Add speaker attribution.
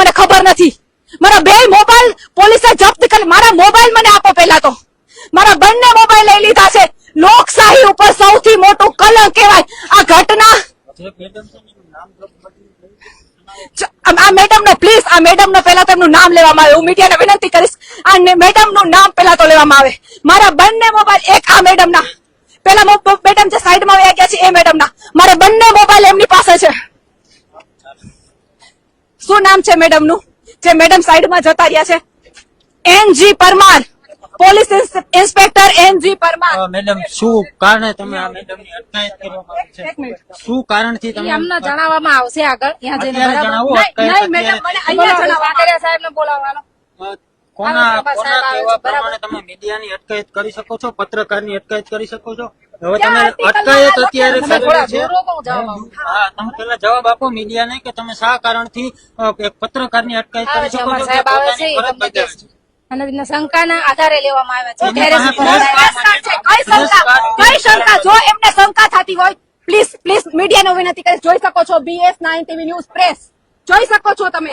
Speaker 1: મને ખબર નથી. મારા બે મોબાઈલ પોલીસે જપ્ત કરી, મારા મોબાઈલ મને આપો પહેલા તો. મારા બંને મોબાઈલ લઈ લીધા છે. લોકશાહી ઉપર સૌથી મોટું કલંક કહેવાય. આ ઘટના આ મેડમ નો પ્લીઝ આ મેડમ નો પહેલા તો એમનું નામ લેવામાં આવે. હું મીડિયાને વિનંતી કરીશ. આ મેડમનું નામ પહેલા તો લેવામાં આવે. મારા બંને મોબાઈલ, એક આ મેડમ ના પેલા મેડમ જે સાઈડમાં ગયા છે, એ મેડમ ના મારા બંને મોબાઈલ એમની પાસે છે. શું નામ છે મેડમનું જે મેડમ સાઈડમાં જતા રહ્યા છે. N G Parmar police inspector N G Parmar.
Speaker 2: Madam શું કારણે તમે આ મેડમની અટકાયત કરવામાં આવી છે? શું કારણથી
Speaker 3: થી
Speaker 2: તમે
Speaker 3: એમને જણાવવામાં આવશે આગળ. ત્યાં જઈને બરાબર.
Speaker 2: જણાવો
Speaker 1: નહીં, મેડમ, મને અહીંયા
Speaker 3: જણાવવા
Speaker 1: જણાવવામાં
Speaker 3: સાહેબ ને બોલાવવાનો.
Speaker 2: કોના કોના
Speaker 3: બરાબર.
Speaker 2: પ્રમાણે તમે મીડિયાની અટકાયત કરી શકો છો પત્રકારની અટકાયત કરી શકો છો? હવે તમે અટકાયત અત્યારે
Speaker 1: તમે
Speaker 3: જવાબ આપું.
Speaker 2: હા તમે પેલા જવાબ આપો મીડિયાને કે તમે શા કારણથી પત્રકારની અટકાયત
Speaker 3: આવે
Speaker 2: કરી શકો
Speaker 3: આવે. અને શંકાના આધારે લેવામાં આવ્યા છે?
Speaker 1: કઈ શંકા જો એમને શંકા થતી હોય પ્લીઝ પ્લીઝ મીડિયાનો વિનંતી કરી જોઈ શકો છો B S nine TV news press જોઈ શકો છો તમે